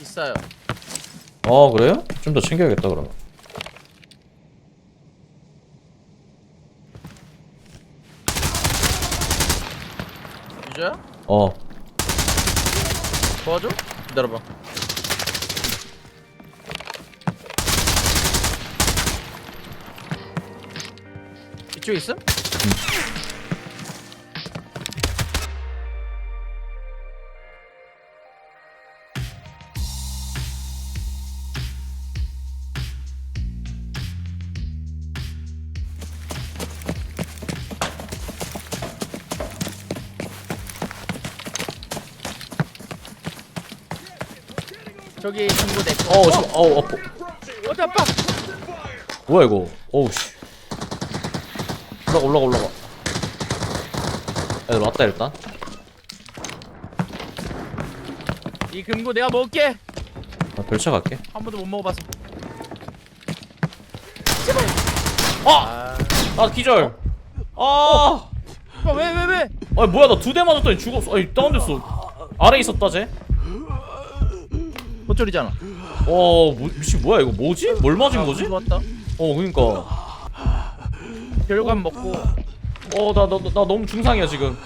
있어요. 어 그래요? 좀 더 챙겨야겠다 그럼 유저야? 어 도와줘? 기다려봐. 이쪽에 있음? 저기 친구 내 거. 어우 씨 어우 어, 어디 아빠? 뭐야 이거 어우 씨 올라가 올라가 올라가 애들 왔다 일단 이 금고 내가 먹을게. 나 별차 갈게 한 번도 못 먹어봐서. 아! 아, 아 기절 아 오빠 왜왜 왜? 아니 뭐야 나 두 대 맞았더니 죽었어 아니 다운됐어 아래 있었다 쟤 호철이잖아. 어, 뭐, 미친 뭐야 이거 뭐지? 뭘 맞은 거지? 좋았다. 어, 그러니까. 결과만 먹고. 어, 나, 나, 나 너무 중상이야 지금.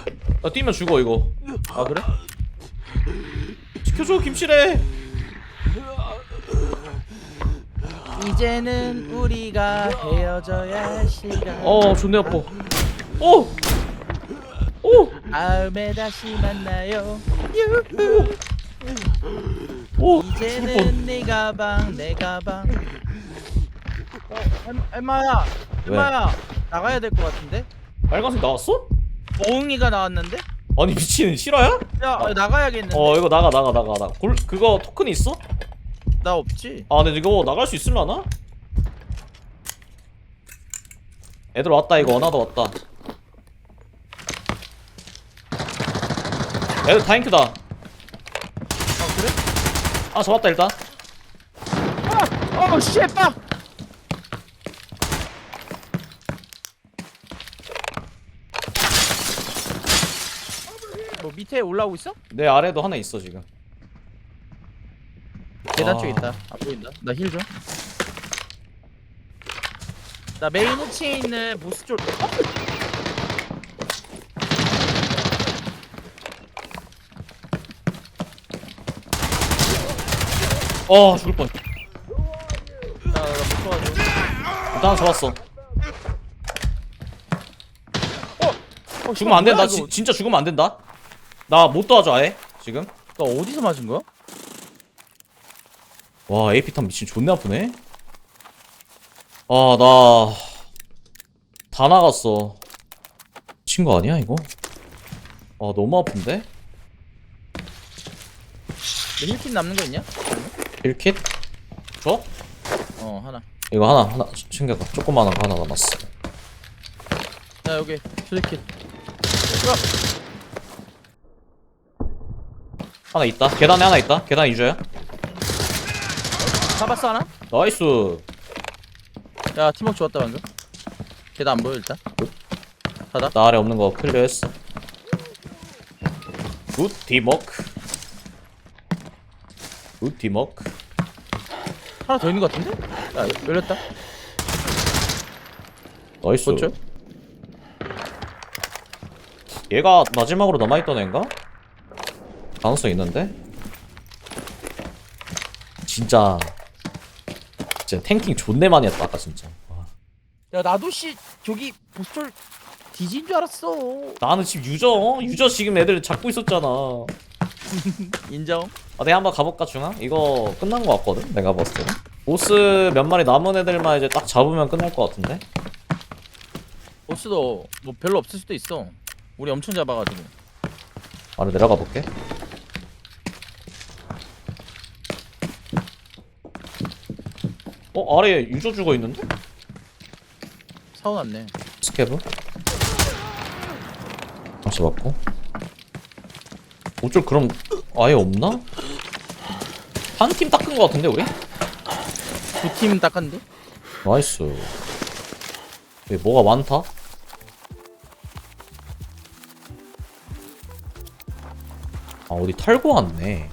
나 뛰면 죽어 이거. 아 그래? 지켜줘 김실애. 이제는 우리가 헤어져야 할 시간. 어, 존내 아파. 오, 오, 다음에 다시 만나요. 유후. 오. 죽을 뻔. 이제는 네 가방 내 가방. 어, 엠- 엠마야, 왜? 엠마야 나가야 될 것 같은데? 빨간색 나왔어? 오응이가 나왔는데? 아니 미친 실화야? 야 나가야겠는데? 어, 이거 나가 나가 나가 나. 골 그거 토큰 있어? 나 없지. 아, 근데 이거 나갈 수 있을라나? 애들 왔다 이거 어나더 왔다. 애들 다잉크다. 아? 아 잡았다 일단. 아, 어, 씨, 빠. 뭐 밑에 올라오고 있어? 내 아래도 하나 있어 지금. 계단 아. 쪽에 있다. 안 보인다. 나 힐 좀. 나 메인 1층에 있는 보스 쪽. 어? 어 죽을 뻔. 나, 나 무서워가지고. 일단 하나 잡았어. 어, 죽으면 안 된다. 뭐야, 지, 이거? 진짜 죽으면 안 된다. 나 못 도와줘 아예 지금. 나 어디서 맞은 거야? 와 AP 탄 미친 존나 아프네. 아 나 다 나갔어. 미친 거 아니야 이거? 아 너무 아픈데? 너 힐킷 남는 거 있냐? 1킷? 줘? 어 하나. 이거 하나 하나 챙겨가. 조그만한 거 하나 남았어. 나 여기 휴대킷. 하나 있다. 계단에 하나 있다. 계단 유저야. 잡았어 하나? 나이스. 야 팀워크 좋았다 방금. 걔도 안 보여 일단. 가다. 나 아래 없는 거 클리어했어. 굿 디머크. 굿 디머크. 하나 더 있는 거 같은데? 야 열렸다. 나이스. 그렇죠? 얘가 마지막으로 남아있던 애인가? 가능성 있는데? 진짜 진짜 탱킹 존내 많이 했다 아까 진짜 와. 야 나도 씨 저기 보스톨 뒤진 줄 알았어. 나는 지금 유저 어? 유저 지금 애들 잡고 있었잖아 인정. 아 내가 한번 가볼까 중앙? 이거 끝난 거 같거든 내가 봤을 때는 보스 몇 마리 남은 애들만 이제 딱 잡으면 끝날 것 같은데 보스도 뭐 별로 없을 수도 있어. 우리 엄청 잡아가지고. 아래 내려가 볼게 어 아래 유저 죽어 있는데? 사오났네. 스케브 다시 맞고 어쩔 그럼 아예 없나? 한 팀 닦은 거 같은데 우리? 두 팀 닦았는데? 나이스 왜 뭐가 많다? 아 어디 털고 왔네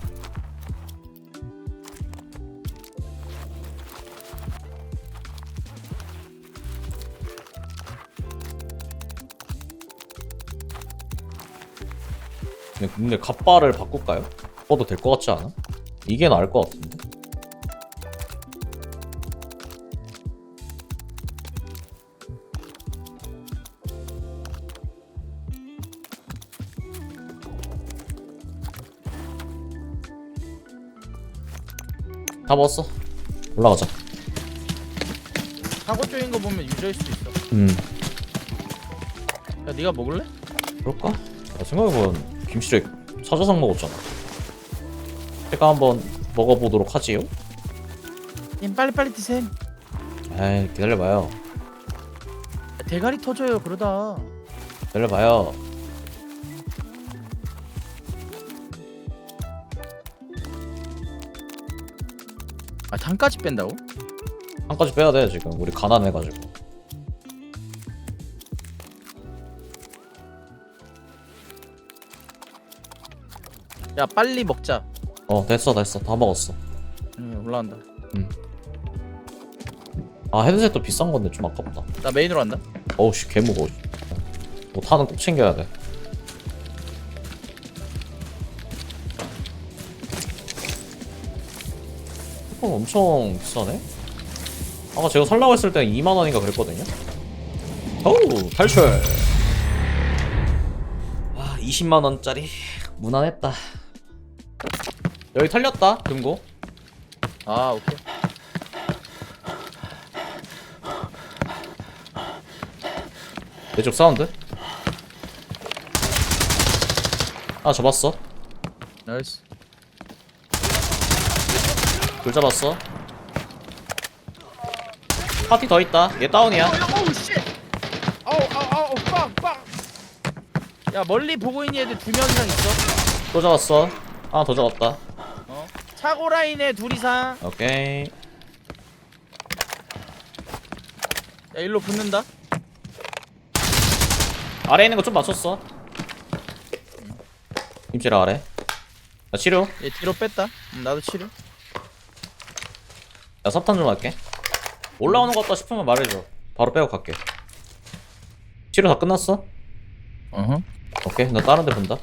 근데, 갑바를 바꿀까요? 바꿔도 될 것 같지 않아? 이게 나을 것 같은데 다 먹었어 올라가자 사고 쪽인 거 보면 유저일 수도 있어. 음 야, 네가 먹을래? 그럴까? 아, 생각해보면 김치를 사자상 먹었잖아 제가 한번 먹어보도록 하지요 님 빨리 빨리 드셈. 에이 기다려봐요 야, 대가리 터져요 그러다. 기다려봐요 아 당까지 뺀다고? 한 가지 빼야 돼 지금 우리 가난해가지고 야 빨리 먹자. 어 됐어 됐어. 다 먹었어. 응 올라간다. 아 헤드셋도 비싼 건데 좀 아깝다. 나 메인으로 간다. 어우씨 개무거워. 뭐 탄은 꼭 챙겨야 돼. 이거 엄청 비싸네? 아까 제가 살라고 했을 때는 2만원인가 그랬거든요? 어우 탈출! 아 20만원짜리 무난했다 여기 털렸다 금고 아 오케이. 내 쪽 사운드 아 잡았어 나이스. 둘 잡았어 파티 더 있다 얘 다운이야. 아우 아우 아우 빵빵. 야 멀리 보고 있는 애들 두 명 이상 있어. 또 잡았어 하나 더 잡았다 어. 차고 라인에 둘 이상. 오케이 야 일로 붙는다. 아래 있는 거 좀 맞췄어 김치라 아래 나 치료 얘 뒤로 뺐다. 음, 나도 치료. 나 섭탄 좀 할게 올라오는 거 같다 싶으면 말해줘 바로 빼고 갈게 치료 다 끝났어? 어허. 오케이 나 다른 데 본다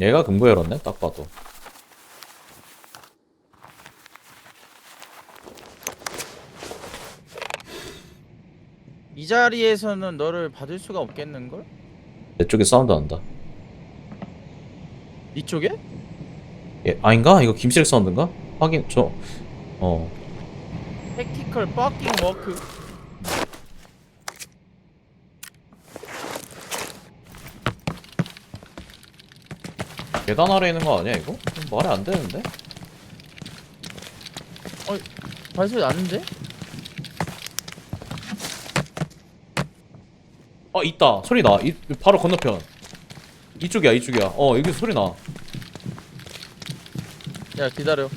얘가 금고 열었네 딱 봐도 이 자리에서는 너를 받을 수가 없겠는 걸? 내 쪽에 사운드 난다 이쪽에? 얘 아닌가? 이거 김실 사운드인가? 확인 저어 택티컬 버킹 워크. 계단 아래 있는 거 아니야 이거? 말이 안 되는데? 발소리 나는데? 아 있다 소리 나 이, 바로 건너편 이쪽이야 이쪽이야 어 여기 소리 나 야 기다려.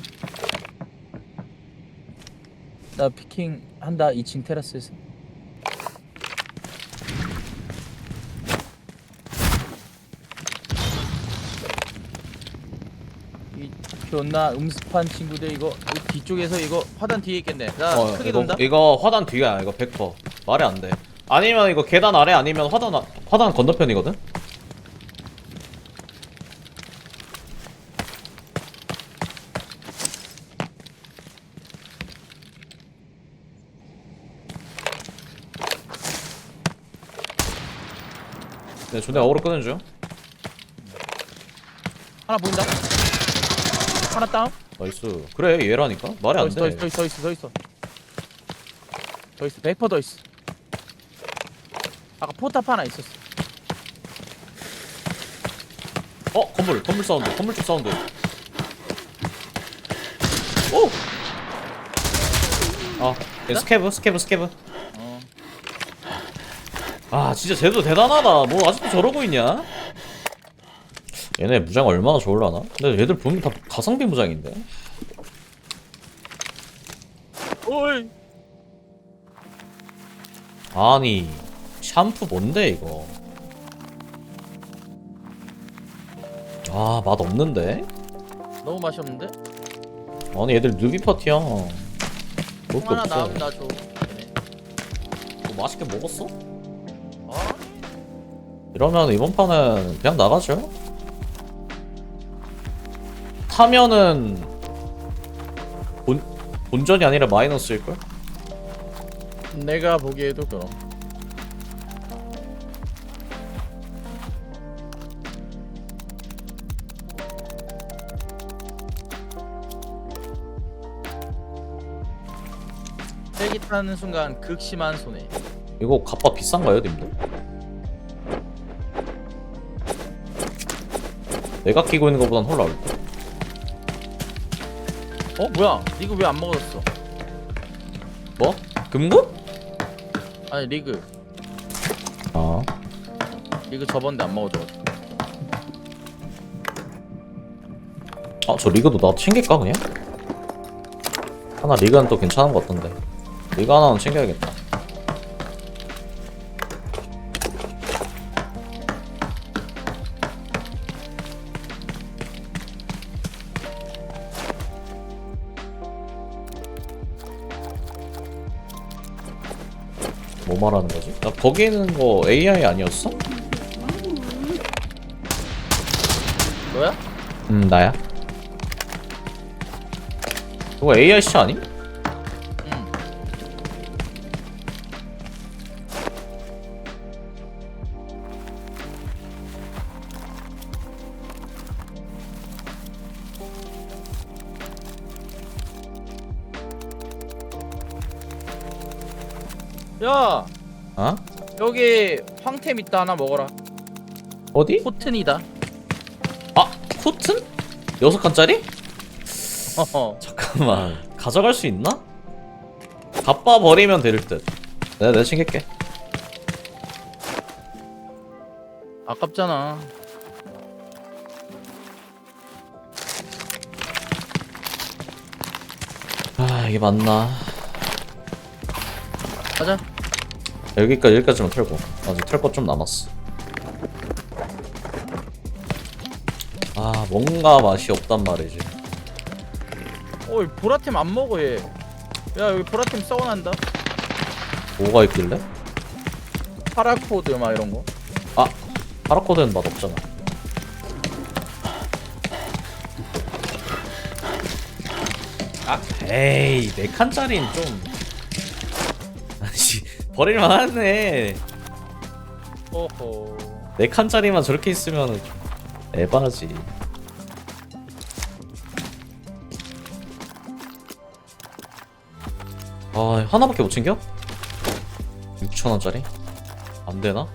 나 피킹 한다 2층 테라스에서. 존나 음습한 친구들 이거 이 뒤쪽에서 이거 화단 뒤에 있겠네. 나 어, 크게 이거, 돈다. 이거 화단 뒤야 이거 100% 말이 안돼 아니면 이거 계단 아래 아니면 화단 아- 화단 건너편이거든? 네, 존내 어그로 끊어줘. 하나 보인다. 하나 다운. 나이스. 그래, 얘라니까. 말이 더안 있어, 더 돼. 있어, 더 있어, 더 있어, 더 있어. 더 있어, 100%더 있어. 아까 포탑 하나 있었어. 어, 건물, 건물 사운드, 건물 쪽 사운드. 오! 아, 얘 스케브, 스케브, 스케브. 어. 아, 진짜 쟤도 대단하다. 뭐 아직도 저러고 있냐? 얘네 무장 얼마나 좋을라나? 근데 얘들 보면 다 가성비 무장인데. 어이. 아니, 샴푸 뭔데 이거? 아, 맛 없는데? 너무 맛이 없는데? 아니 얘들 누비 파티야 콩 그것도 하나 없어 나오면 나 줘 뭐 맛있게 먹었어? 아 이러면 이번 판은 그냥 나가죠 타면은 본, 본전이 아니라 마이너스일걸? 내가 보기에도 그럼 헬기 타는 순간 극심한 손해 이거 값밥 비싼가요 님들? 내가 끼고 있는 것보단 헐 나을 거 어? 뭐야? 리그 왜 안 먹어졌어? 뭐? 금급? 아니 리그. 아 리그 접었는데 안 먹어져. 아, 저 리그도 나도 챙길까 그냥? 하나 리그는 또 괜찮은 것 같던데. 리그 하나는 챙겨야겠다 말하는 거지? 나 거기 있는 거 AI 아니었어? 너야? 음 나야 그거 AIC 아니? 여기 황템 있다 하나 먹어라 어디? 코튼이다 아 코튼? 여섯 칸짜리? 어허 잠깐만 가져갈 수 있나? 갑바 버리면 될 듯. 내가 내가 챙길게. 아깝잖아 아 이게 맞나? 가자 여기까지 여기까지만 털고 아직 털거좀 남았어. 아 뭔가 맛이 없단 말이지. 어이 보라템 안 먹어 얘 야 여기 보라템 썩어난다 뭐가 있길래? 파라코드 막 이런 거 아 파라코드는 맛 없잖아. 아 에이 네 칸짜리는 좀 버릴만 하네. 오호 네 칸짜리만 저렇게 있으면 에바지. 아 하나밖에 못 챙겨? 6천 원짜리? 안 되나?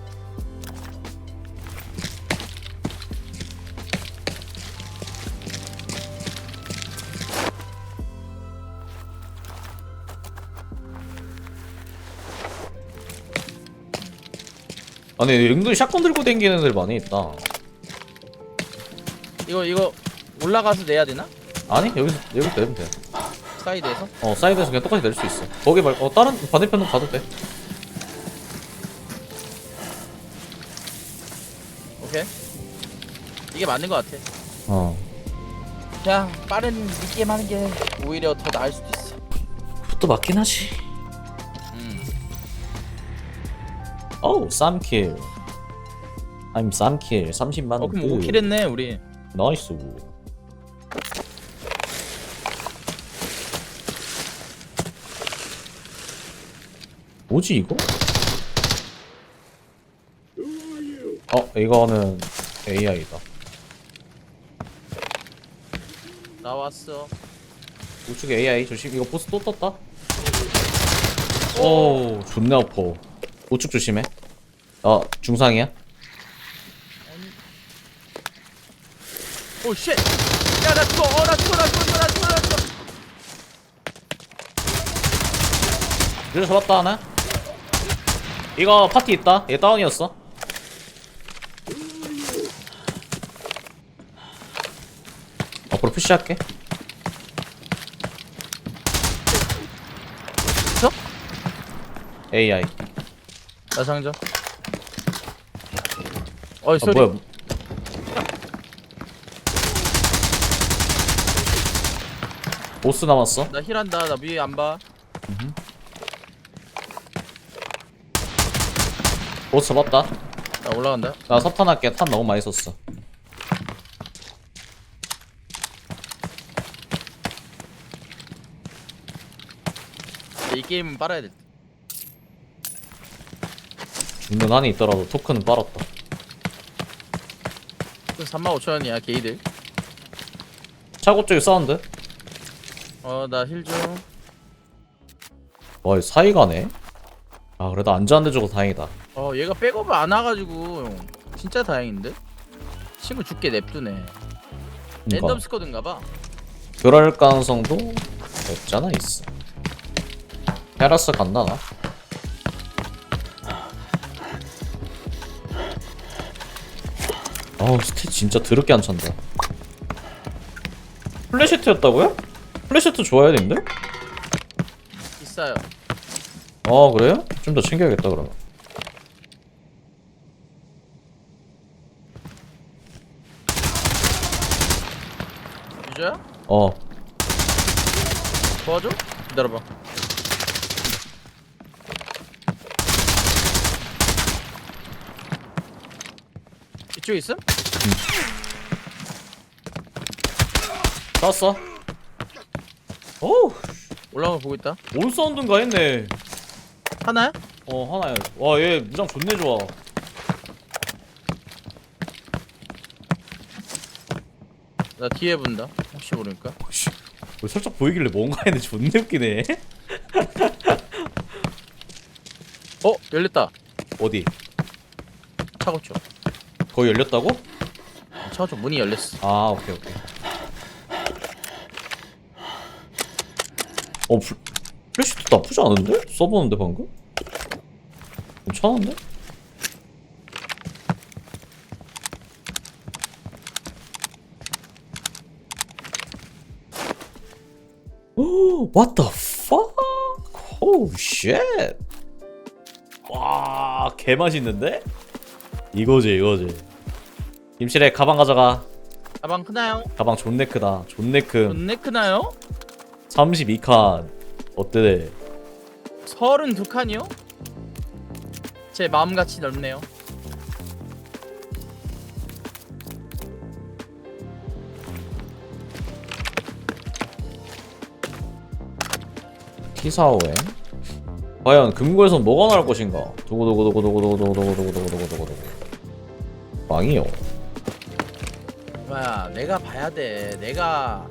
아니 은근히 샷건 들고 댕기는 애들 많이 있다. 이거 이거 올라가서 내야 되나? 아니 여기서 여기서 내면 돼. 사이드에서? 어 사이드에서 그냥 똑같이 낼 수 있어 거기 말고 어 다른 반대편도 가도 돼 오케이 이게 맞는 것 같아 어. 그냥 빠른 게임 하는 게 오히려 더 나을 수도 있어 그것도 맞긴 하지 어우 쌈킬 I'm 쌈킬 30만 어 그럼 5킬 했네 우리. 나이스. 뭐지 이거? 어 이거는 AI다. 나왔어. 우측에 AI 조심. 이거 보스 또 떴다? 오 존나 아파 우측 조심해. 아 중상이야? 오 쉣 야나 죽어 어나 죽어 나 죽어 나 죽어 나 죽어 이거 잡았다 하나? 이거 파티 있다. 얘 다운이었어. 앞으로 푸시할게. 저? AI 나 상점 어이 아 소리 뭐야 보스 남았어 나 힐한다. 나 위에 안 봐. 보스 봤다 나 올라간다. 나 석탄 할게 탄 너무 많이 썼어 이 게임은 빨아야 돼. 있는 한이 있더라도 토큰은 빨았다 3만 5천 원이야 게이들. 차고 쪽에 사운드 어 나 힐 좀. 와 이거 사이가네 아 그래도 안전한데 저거 다행이다 어 얘가 백업을 안 와가지고 진짜 다행인데. 친구 죽게 냅두네. 랜덤 그러니까 스쿼드인가봐. 그럴 가능성도 없잖아 있어 테라스 간다 나 아우 스탯 진짜 더럽게 안 찬다 플래시트였다고요? 플래시트 좋아야 되는데? 비싸요. 아 그래요? 좀 더 챙겨야겠다 그러면 유저야? 어 도와줘? 기다려봐. 이쪽에 있어? 땄어 어우 올라가 보고 있다. 올 사운드인가 했네 하나야? 어 하나야 와얘 무장 존내 좋아 나 뒤에 본다. 혹시 모르니까. 씨, 왜 살짝 보이길래 뭔가 했는데 존내 웃기네 어 열렸다. 어디? 차고 쪽. 거기 열렸다고? 차고 쪽 문이 열렸어. 아 오케이 오케이 어 플, 플래시도 나쁘지 않은데? 써보는데 방금? 괜찮은데? 오, What the fuck? Oh shit! 와, 개 맛있는데? 이거지, 이거지. 김실에 가방 가져가. 가방 크나요? 가방 존내 크다. 존내 큼. 존내 크나요? 32칸. 어때? 32칸이요? 제 마음같이 넓네요. 키사오에. 과연 금고에선 뭐가 나올 것인가? 두구두구두구두구두구두구두구두구두구두구두구. 망이요. 뭐야 내가 봐야 돼. 내가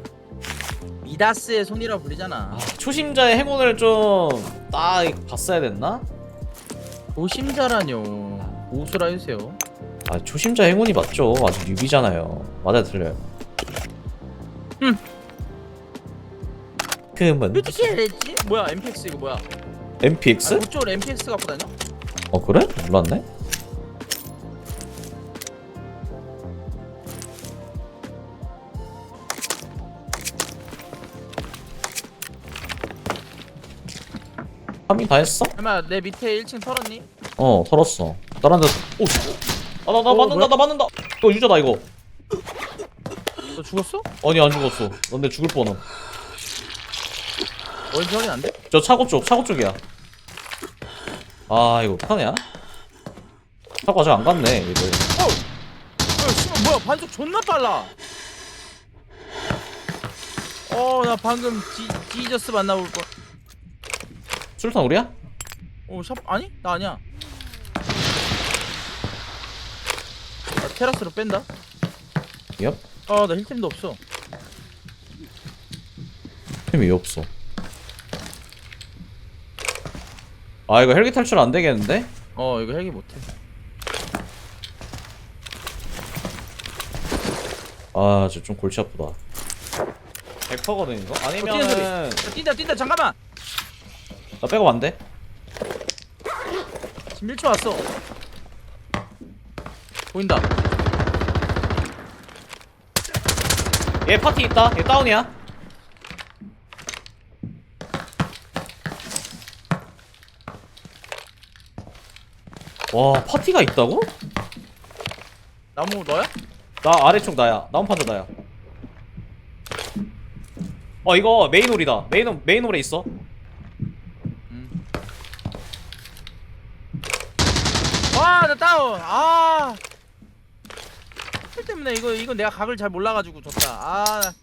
미다스의 손이라 불리잖아. 아, 초심자의 행운을 좀 딱 봤어야 됐나? 도심자라뇨. 보수라 해주세요. 아, 초심자 행운이 맞죠. 아직 뉴비잖아요. 맞아 틀려요. 음. 금은 어떻게 해야 되지? 뭐야 MPX 이거 뭐야? MPX? 아, 그쪽으로 MPX 갖고 다녀? 어 그래? 몰랐네. 파밍 다 했어? 설마 내 밑에 1층 털었니? 어 털었어. 다른 데 오. 아나 나 어, 맞는다 뭐야? 나 맞는다. 이거 유저다 이거. 너 죽었어? 아니 안 죽었어. 넌데 죽을 뻔함. 어딘지 확인 안 돼? 저 차고 쪽 차고 쪽이야. 아 이거 어떡하냐? 차고 아직 안 갔네 얘들. 어! 어, 씨발 뭐야 반속 존나 빨라. 어, 나 방금 지, 지저스 만나볼 거. 술탄 우리야? 어, 샵 아니? 나 아니야. 나 테라스로 뺀다. 얍. 아, 나 힐템도 없어. 템이 없어. 아 이거 헬기 탈출 안 되겠는데? 어, 이거 헬기 못 해. 아, 저 좀 골치 아프다. 100%거든 이거? 어. 아니면은 야, 뛴다, 뛴다. 잠깐만. 나 백업 안 돼? 지금 1초 왔어. 보인다. 얘 파티 있다. 얘 다운이야. 와, 파티가 있다고? 나무 너야? 나 아래쪽 나야. 나온 판자 나야. 어 이거 메인 홀이다 메인 메인 홀에 있어 음. 와, 나 다운. 아. 힐 때문에 이거 이거 내가 각을 잘 몰라 가지고 졌다. 아. 나-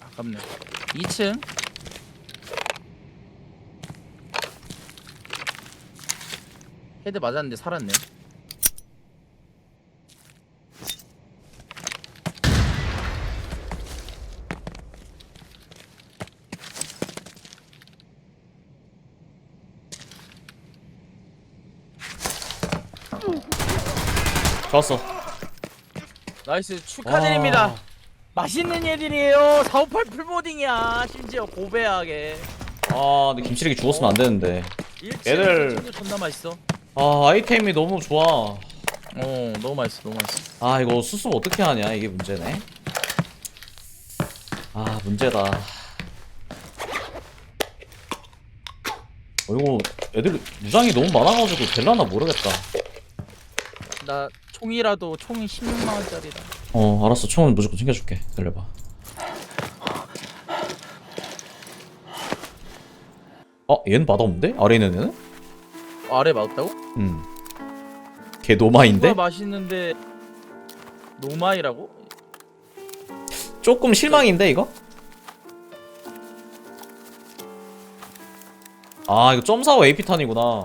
아깝네. 2층. 헤드 맞았는데 살았네. 좋았어 나이스 축하드립니다. 와. 맛있는 애들이에요. 458 풀보딩이야. 심지어 고배하게. 아 근데 김치력이 죽었으면 안 되는데 얘들- 얘들 존나 맛있어. 아 아이템이 너무 좋아 어, 너무 맛있어. 너무 맛있어. 아 이거 수습 어떻게 하냐 이게 문제네 아 문제다 어 이거 애들 무장이 너무 많아가지고 될라나 모르겠다 나 총이라도 총이 16만 원짜리다. 어 알았어 총은 무조건 챙겨줄게 기다려봐 어 얘는 맛없는데? 아래 있는 애는? 어, 아래 맞았다고? 음걔 노마인데? 정말 맛있는데 노마이라고? 조금 실망인데 이거? 아 이거 점사고 AP탄이구나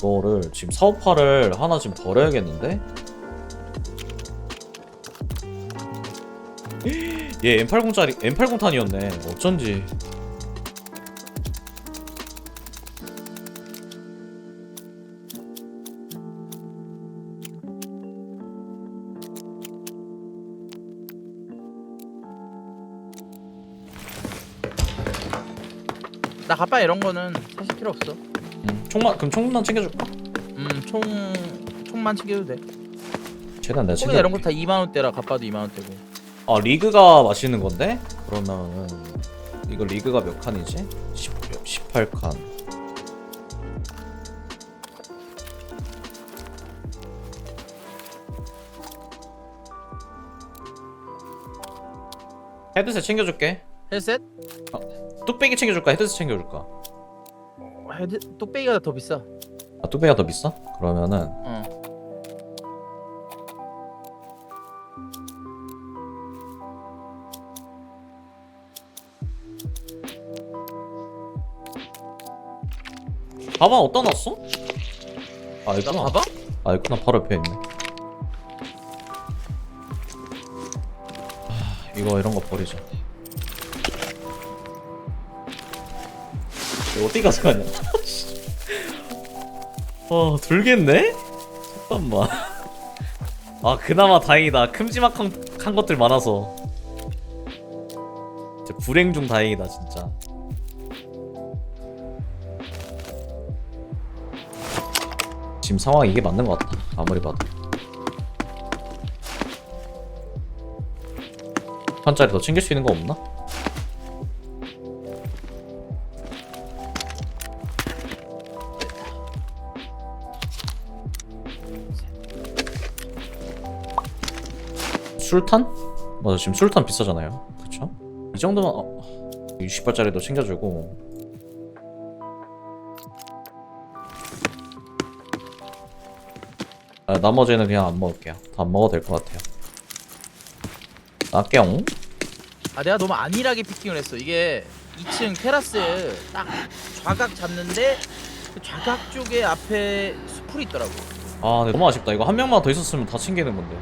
이거를 지금 사업화를 하나 지금 버려야겠는데? 얘 M80짜리 M80탄이었네 어쩐지 나 가빠 이런 거는 사실 필요 없어. 음, 총만 그럼 총만 챙겨줄까? 음, 총 총만 챙겨도 돼. 최대한 내가 총이나 이런 거 다 2만 원대라 가빠도 2만 원대고. 아 리그가 맛있는 건데? 그러면은 이거 리그가 몇 칸이지? 10, 18칸 헤드셋 챙겨줄게 헤드셋? 뚝배기 챙겨줄까? 헤드셋 챙겨줄까? 어, 헤드 뚝배기가 더 비싸. 아 뚝배기가 더 비싸? 그러면은 어. 가방 어디다 놨어? 아 나 있구나 봐봐. 아 있구나 바로 옆에 있네 하, 이거 이런 거 버리자 이거 어디 가져가냐? 어 들겠네? 잠깐만. 아 그나마 다행이다. 큼지막한 한 것들 많아서. 진짜 불행 중 다행이다 진짜. 지금 상황 이게 맞는 것 같다. 아무리 봐도. 한 짜리 더 챙길 수 있는 거 없나? 술탄? 맞아 지금 술탄 비싸잖아요 그쵸? 이 정도면 어, 60발짜리도 챙겨주고 아, 나머지는 그냥 안 먹을게요 다 안 먹어도 될 것 같아요 나깨용 아 내가 너무 안일하게 피킹을 했어. 이게 2층 테라스 딱 좌각 잡는데 그 좌각 쪽에 앞에 수풀이 있더라고. 아 근데 너무 아쉽다 이거 한 명만 더 있었으면 다 챙기는 건데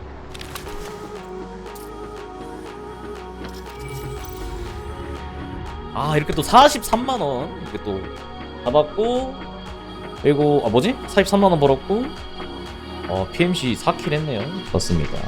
아 이렇게 또 43만원 이렇게 또 잡았고 그리고 아 뭐지? 43만원 벌었고 어 PMC 4킬 했네요 좋습니다